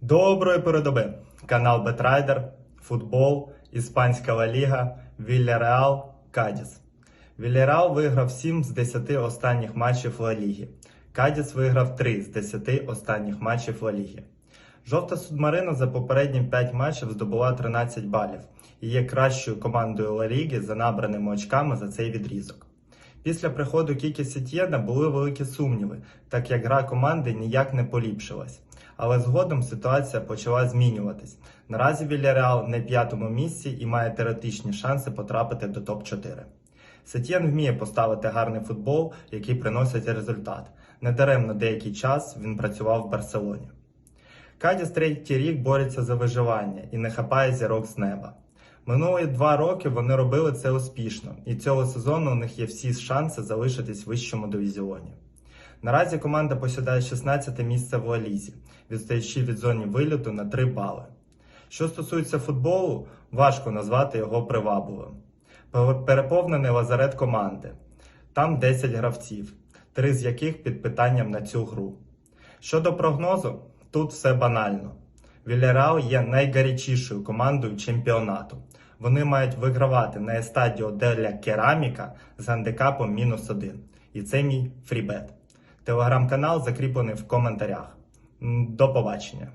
Доброї передоби! Канал Бетрайдер, футбол, Іспанська Ла Ліга, Вільяреал, Кадіс. Вільяреал виграв 7 з 10 останніх матчів Ла Ліги. Кадіс виграв 3 з 10 останніх матчів Ла Ліги. Жовта Субмарина за попередні 5 матчів здобула 13 балів і є кращою командою Ла Ліги за набраними очками за цей відрізок. Після приходу Кікі Сетєна були великі сумніви, так як гра команди ніяк не поліпшилась. Але згодом ситуація почала змінюватись. Наразі Вільяреал на п'ятому місці і має теоретичні шанси потрапити до топ-4. Сетєн вміє поставити гарний футбол, який приносить результат. Недаремно деякий час він працював в Барселоні. Кадіс третій рік бореться за виживання і не хапає зірок з неба. Минулі два роки вони робили це успішно, і цього сезону у них є всі шанси залишитись в вищому дивізіоні. Наразі команда посідає 16 місце в Лалізі, відстаючи від зоні вильоту на 3 бали. Що стосується футболу, важко назвати його привабливим. Переповнений лазарет команди. Там 10 гравців, три з яких під питанням на цю гру. Щодо прогнозу, тут все банально. Вільяреал є найгарячішою командою чемпіонату. Вони мають вигравати на естадіо Деля Кераміка з гандикапом мінус 1. І це мій фрібет. Телеграм-канал закріплений в коментарях. До побачення.